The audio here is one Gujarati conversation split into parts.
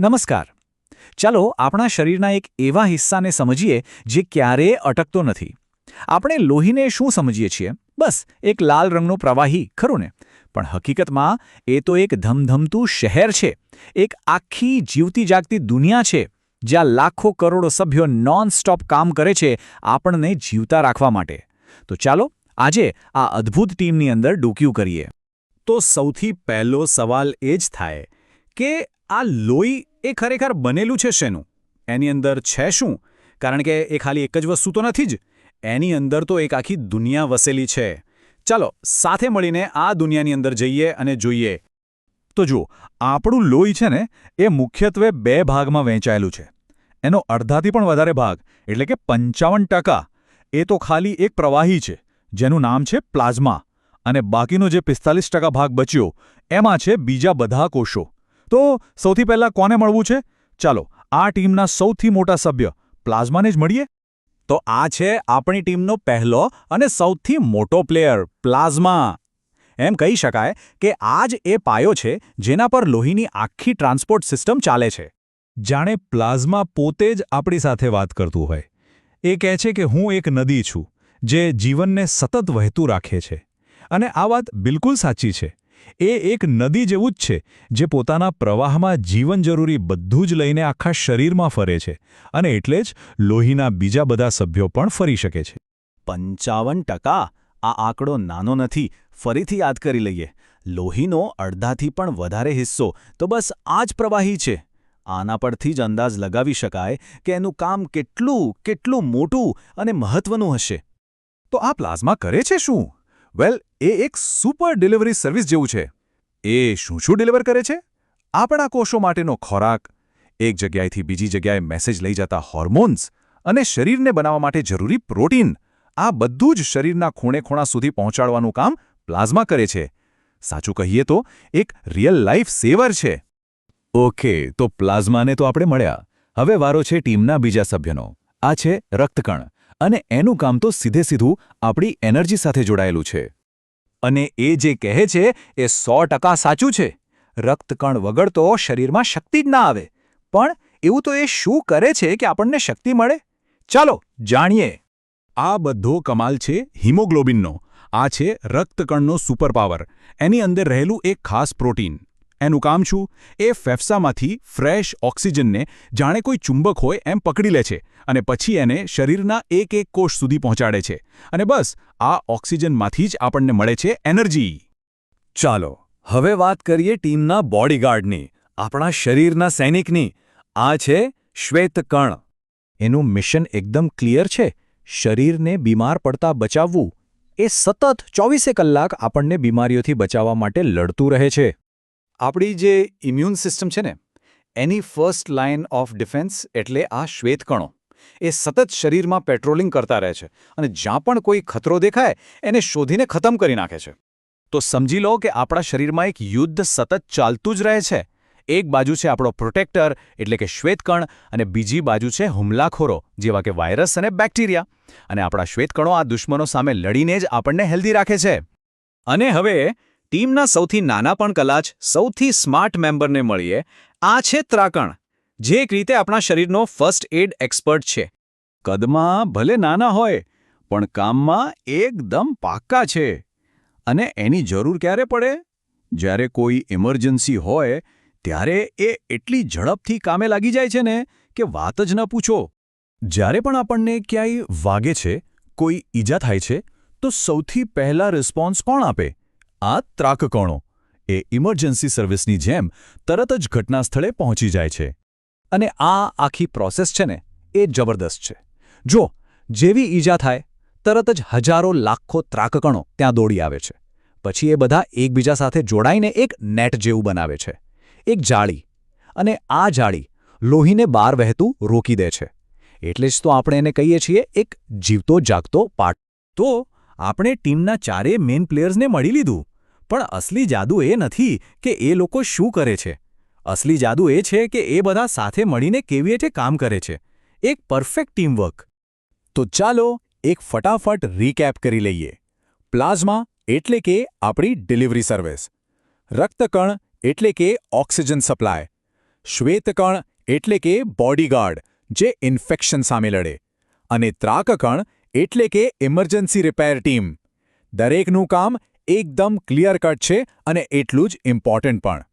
નમસ્કાર. ચાલો આપણા શરીરના એક એવા હિસ્સાને સમજીએ જે ક્યારેય અટકતો નથી. આપણે લોહીને શું સમજીએ છીએ? બસ, એક લાલ રંગનો પ્રવાહી, ખરું ને? પણ હકીકતમાં એ તો એક ધમધમતું શહેર છે. એક આખી જીવતી જાગતી દુનિયા છે, જ્યાં લાખો કરોડો સભ્યો નોન સ્ટોપ કામ કરે છે આપણને જીવતા રાખવા માટે. તો ચાલો, આજે આ અદ્ભુત ટીમની અંદર ડૂક્યું કરીએ. તો સૌથી પહેલો સવાલ એ જ થાય કે આ લોહી એ ખરેખર બનેલું છે શેનું? એની અંદર છે શું? કારણ કે એ ખાલી એક જ વસ્તુ તો નથી જ. એની અંદર તો એક આખી દુનિયા વસેલી છે. ચાલો, સાથે મળીને આ દુનિયાની અંદર જઈએ અને જોઈએ. તો જુઓ, આપણું લોહી છે ને, એ મુખ્યત્વે બે ભાગમાં વહેંચાયેલું છે. એનો અડધાથી પણ વધારે ભાગ, એટલે કે પંચાવન એ તો ખાલી એક પ્રવાહી છે, જેનું નામ છે પ્લાઝમા. અને બાકીનો જે પિસ્તાલીસ ભાગ બચ્યો, એમાં છે બીજા બધા કોષો. તો સૌથી પહેલાં કોને મળવું છે? ચાલો, આ ટીમના સૌથી મોટા સભ્ય પ્લાઝમાને જ મળીએ. તો આ છે આપણી ટીમનો પહેલો અને સૌથી મોટો પ્લેયર, પ્લાઝમા. એમ કહી શકાય કે આ જ એ પાયો છે જેના પર લોહીની આખી ટ્રાન્સપોર્ટ સિસ્ટમ ચાલે છે. જાણે પ્લાઝમા પોતે જ આપણી સાથે વાત કરતું હોય. એ કહે છે કે હું એક નદી છું જે જીવનને સતત વહેતું રાખે છે. અને આ વાત બિલકુલ સાચી છે. એ એક નદી જેવું જ છે, જે પોતાના પ્રવાહમાં જીવન જરૂરી બધું જ લઈને આખા શરીરમાં ફરે છે અને એટલે જ લોહીના બીજા બધા સભ્યો પણ ફરી શકે છે. પંચાવન ટકા આ આંકડો નાનો નથી, ફરીથી યાદ કરી લઈએ. લોહીનો અડધાથી પણ વધારે હિસ્સો, તો બસ આ જ પ્રવાહી છે. આના પરથી જ અંદાજ લગાવી શકાય કે એનું કામ કેટલું કેટલું મોટું અને મહત્વનું હશે. તો આ પ્લાઝમા કરે છે શું? વેલ, એ એક સુપર ડિલિવરી સર્વિસ જેવું છે. એ શું શું ડિલિવર કરે છે? આપણા કોષો માટેનો ખોરાક, એક જગ્યાએથી બીજી જગ્યાએ મેસેજ લઈ જતા હોર્મોન્સ અને શરીરને બનાવવા માટે જરૂરી પ્રોટીન, આ બધું જ શરીરના ખૂણે ખૂણા સુધી પહોંચાડવાનું કામ પ્લાઝમા કરે છે. સાચું કહીએ તો, એક રિયલ લાઈફ સેવર છે. ઓકે, તો પ્લાઝમાને તો આપણે મળ્યા. હવે વારો છે ટીમના બીજા સભ્યનો. આ છે રક્તકણ. અને એનું કામ તો સીધે સીધું આપણી એનર્જી સાથે જોડાયેલું છે. અને એ જે કહે છે, એ સો સાચું છે. રક્તકણ વગર તો શરીરમાં શક્તિ જ ના આવે. પણ એવું તો એ શું કરે છે કે આપણને શક્તિ મળે? ચાલો, જાણીએ. આ બધો કમાલ છે હિમોગ્લોબિનનો. આ છે રક્તકણનો સુપરપાવર. એની અંદર રહેલું એક ખાસ પ્રોટીન. એનું કામ શું એ ફેફસામાંથી ફ્રેશ ઓક્સિજનને જાણે કોઈ ચુંબક હોય એમ પકડી લે છે અને પછી એને શરીરના એક એક કોષ સુધી પહોંચાડે છે. અને બસ, આ ઓક્સિજનમાંથી જ આપણને મળે છે એનર્જી. ચાલો, હવે વાત કરીએ ટીમના બોડીગાર્ડની, આપણા શરીરના સૈનિકની. આ છે શ્વેતકણ એનું મિશન એકદમ ક્લિયર છે. શરીરને બીમાર પડતા બચાવવું. એ સતત ચોવીસે કલાક આપણને બીમારીઓથી બચાવવા માટે લડતું રહે છે. આપણી જે ઇમ્યુન સિસ્ટમ છે ને, એની ફર્સ્ટ લાઇન ઓફ ડિફેન્સ એટલે આ શ્વેતકણો. એ સતત શરીરમાં પેટ્રોલિંગ કરતા રહે છે અને જ્યાં પણ કોઈ ખતરો દેખાય, એને શોધીને ખતમ કરી નાખે છે. તો સમજી લો કે આપણા શરીરમાં એક યુદ્ધ સતત ચાલતું જ રહે છે. એક બાજુ છે આપણો પ્રોટેક્ટર એટલે કે શ્વેતકણ, અને બીજી બાજુ છે હુમલાખોરો, જેવા કે વાયરસ અને બેક્ટેરિયા અને આપણા શ્વેતકણો આ દુશ્મનો સામે લડીને જ આપણને હેલ્ધી રાખે છે. અને હવે ટીમના સૌથી નાના પણ કલાચ, સૌથી સ્માર્ટ મેમ્બરને મળીએ, આ છે ત્રાકણ, જે એક રીતે આપણા શરીરનો ફર્સ્ટ એડ એક્સપર્ટ છે. કદમાં ભલે નાના હોય, પણ કામમાં એકદમ પાક્કા છે. અને એની જરૂર ક્યારે પડે? જ્યારે કોઈ ઇમરજન્સી હોય, ત્યારે એ એટલી ઝડપથી કામે લાગી જાય છે ને, કે વાત જ ન પૂછો. જ્યારે પણ આપણને ક્યાંય વાગે છે, કોઈ ઈજા થાય છે, તો સૌથી પહેલા રિસ્પોન્સ કોણ આપે? આ ત્રાકકોણો એ ઇમરજન્સી સર્વિસની જેમ તરત જ ઘટના સ્થળે પહોંચી જાય છે. અને આ આખી પ્રોસેસ છે ને એ જબરદસ્ત છે. જો જેવી ઈજા થાય, તરત જ હજારો લાખો ત્રાકકણો ત્યાં દોડી આવે છે. પછી એ બધા એકબીજા સાથે જોડાઈને એક નેટ જેવું બનાવે છે. એક જાળી. અને આ જાળી લોહીને બહાર વહેતું રોકી દે છે. એટલે જ તો આપણે એને કહીએ છીએ એક જીવતો જાગતો પાર્ટ તો આપણે ટીમના ચારે મેઇન પ્લેયર્સને મળી લીધું. પણ અસલી જાદુ એ નથી કે એ લોકો શું કરે છે. અસલી જાદુ એ છે કે એ બધા સાથે મળીને કેવી રીતે કામ કરે છે. એક પરફેક્ટ ટીમવર્ક તો ચાલો એક ફટાફટ રીકેપ કરી લઈએ. પ્લાઝમા એટલે કે આપણી ડિલિવરી સર્વિસ રક્તકણ એટલે કે ઓક્સિજન સપ્લાય. શ્વેતકણ એટલે કે બોડીગાર્ડ, જે ઇન્ફેક્શન સામે લડે. અને ત્રાકકણ એટલે કે ઇમરજન્સી રિપેર ટીમ. દરેકનું કામ એકદમ ક્લિયર કટ છે અને એટલું જ ઇમ્પોર્ટન્ટ પણ.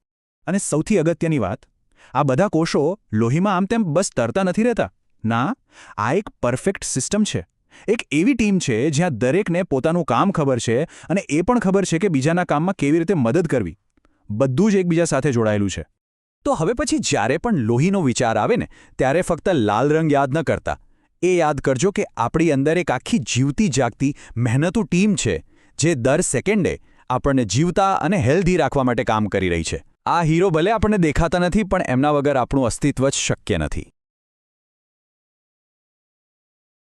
અને સૌથી અગત્યની વાત, આ બધા કોષો લોહીમાં આમ તેમ બસ તરતા નથી રહેતા. ના, આ એક પરફેક્ટ સિસ્ટમ છે. એક એવી ટીમ છે જ્યાં દરેકને પોતાનું કામ ખબર છે અને એ પણ ખબર છે કે બીજાના કામમાં કેવી રીતે મદદ કરવી. બધું જ એકબીજા સાથે જોડાયેલું છે. તો હવે પછી જ્યારે પણ લોહીનો વિચાર આવે ને, ત્યારે ફક્ત લાલ રંગ યાદ ન કરતા. એ યાદ કરજો કે આપણી અંદર એક આખી જીવતી જાગતી, મહેનતુ ટીમ છે. જે દર સેકન્ડે આપણને જીવતા અને હેલ્ધી રાખવા માટે કામ કરી રહી છે. આ હીરો ભલે આપણને દેખાતા નથી, પણ એમના વગર આપણું અસ્તિત્વ જ શક્ય નથી.